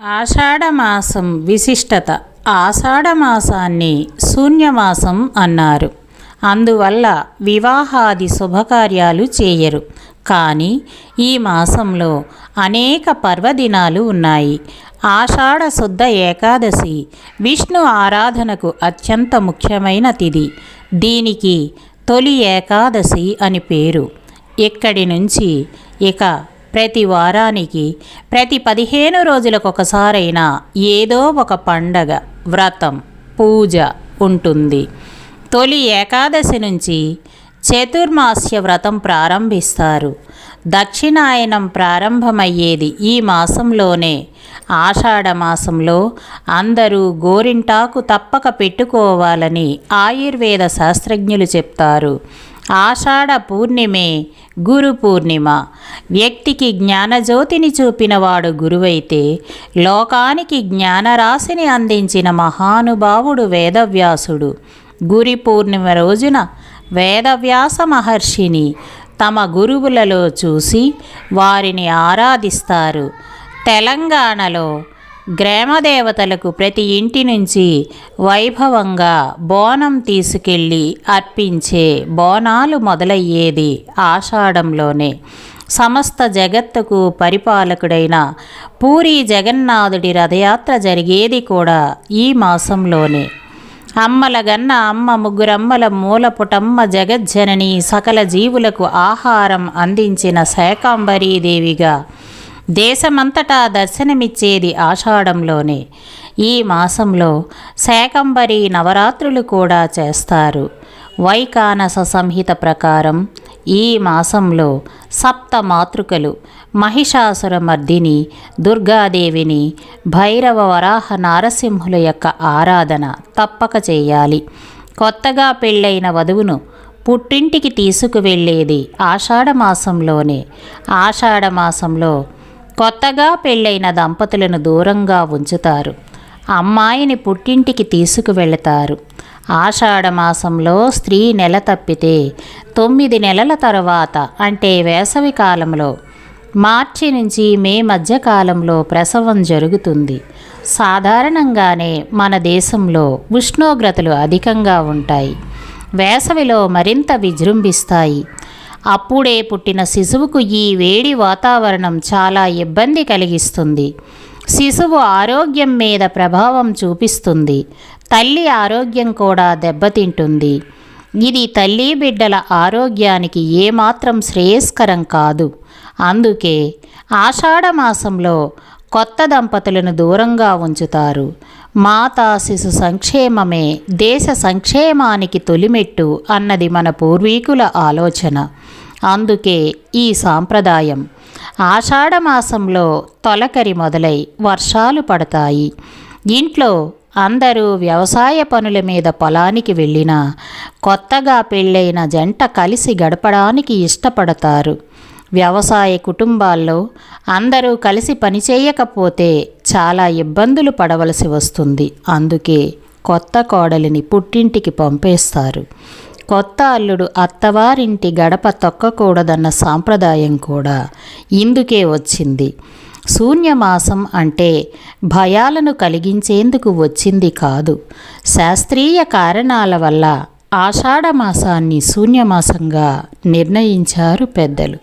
ఆషాఢమాసం విశిష్టత. ఆషాఢమాసాన్ని శూన్యమాసం అన్నారు. అందువల్ల వివాహాది శుభకార్యాలు చేయరు. కానీ ఈ మాసంలో అనేక పర్వదినాలు ఉన్నాయి. ఆషాఢ శుద్ధ ఏకాదశి విష్ణు ఆరాధనకు అత్యంత ముఖ్యమైన తిథి దీనికి తొలి ఏకాదశి అని పేరు. ఇక్కడి నుంచి ఇక ప్రతి వారానికి ప్రతి పదిహేను రోజులకు ఒకసారైనా ఏదో ఒక పండగ వ్రతం పూజ ఉంటుంది. తొలి ఏకాదశి నుంచి చతుర్మాస్య వ్రతం ప్రారంభిస్తారు. దక్షిణాయనం ప్రారంభమయ్యేది ఈ మాసంలోనే. ఆషాఢ మాసంలో అందరూ గోరింటాకు తప్పక పెట్టుకోవాలని ఆయుర్వేద శాస్త్రజ్ఞులు చెప్తారు. ఆషాఢ పూర్ణిమే గురు పూర్ణిమ. వ్యక్తికి జ్ఞానజ్యోతిని చూపినవాడు గురువైతే లోకానికి జ్ఞానరాశిని అందించిన మహానుభావుడు వేదవ్యాసుడు. గురి పూర్ణిమ రోజున వేదవ్యాస మహర్షిని తమ గురువులలో చూసి వారిని ఆరాధిస్తారు. తెలంగాణలో గ్రామదేవతలకు ప్రతి ఇంటి నుంచి వైభవంగా బోనం తీసుకెళ్ళి అర్పించే బోనాలు మొదలయ్యేది ఆషాఢంలోనే. సమస్త జగత్తుకు పరిపాలకుడైన పూరి జగన్నాథుడి రథయాత్ర జరిగేది కూడా ఈ మాసంలోనే. అమ్మలగన్న అమ్మ ముగ్గురమ్మల మూలపుటమ్మ జగజ్జనని సకల జీవులకు ఆహారం అందించిన శాకాంబరీదేవిగా దేశమంతటా దర్శనమిచ్చేది ఆషాఢంలోనే. ఈ మాసంలో శాకంబరి నవరాత్రులు కూడా చేస్తారు. వైకానస సంహిత ప్రకారం ఈ మాసంలో సప్త మాతృకలు మహిషాసురమర్దిని దుర్గాదేవిని భైరవ వరాహ నారసింహుల యొక్క ఆరాధన తప్పక చేయాలి. కొత్తగా పెళ్ళైన వధువును పుట్టింటికి తీసుకువెళ్ళేది ఆషాఢమాసంలోనే ఆషాఢమాసంలో కొత్తగా పెళ్ళైన దంపతులను దూరంగా ఉంచుతారు. అమ్మాయిని పుట్టింటికి తీసుకువెళతారు. ఆషాఢమాసంలో స్త్రీ నెల తప్పితే తొమ్మిది నెలల తరువాత అంటే వేసవి కాలంలో మార్చి నుంచి మే మధ్యకాలంలో ప్రసవం జరుగుతుంది. సాధారణంగానే మన దేశంలో ఉష్ణోగ్రతలు అధికంగా ఉంటాయి. వేసవిలో మరింత విజృంభిస్తాయి. అప్పుడే పుట్టిన శిశువుకు ఈ వేడి వాతావరణం చాలా ఇబ్బంది కలిగిస్తుంది. శిశువు ఆరోగ్యం మీద ప్రభావం చూపిస్తుంది. తల్లి ఆరోగ్యం కూడా దెబ్బతింటుంది. ఇది తల్లి బిడ్డల ఆరోగ్యానికి ఏమాత్రం శ్రేయస్కరం కాదు. అందుకే ఆషాఢమాసంలో కొత్త దంపతులను దూరంగా ఉంచుతారు. మాతా శిశు సంక్షేమమే దేశ సంక్షేమానికి తొలిమెట్టు అన్నది మన పూర్వీకుల ఆలోచన. అందుకే ఈ సాంప్రదాయం. ఆషాఢమాసంలో తొలకరి మొదలై వర్షాలు పడతాయి. ఇంట్లో అందరూ వ్యవసాయ పనుల మీద పొలానికి వెళ్ళినా కొత్తగా పెళ్ళైన జంట కలిసి గడపడానికి ఇష్టపడతారు. వ్యవసాయ కుటుంబాల్లో అందరూ కలిసి పనిచేయకపోతే చాలా ఇబ్బందులు పడవలసి వస్తుంది. అందుకే కొత్త కోడలిని పుట్టింటికి పంపేస్తారు. కొత్త అల్లుడు అత్తవారింటి గడప తొక్కకూడదన్న సాంప్రదాయం కూడా ఇందుకే వచ్చింది. శూన్యమాసం అంటే భయాలను కలిగించేందుకు వచ్చింది కాదు. శాస్త్రీయ కారణాల వల్ల ఆషాఢమాసాన్ని శూన్యమాసంగా నిర్ణయించారు పెద్దలు.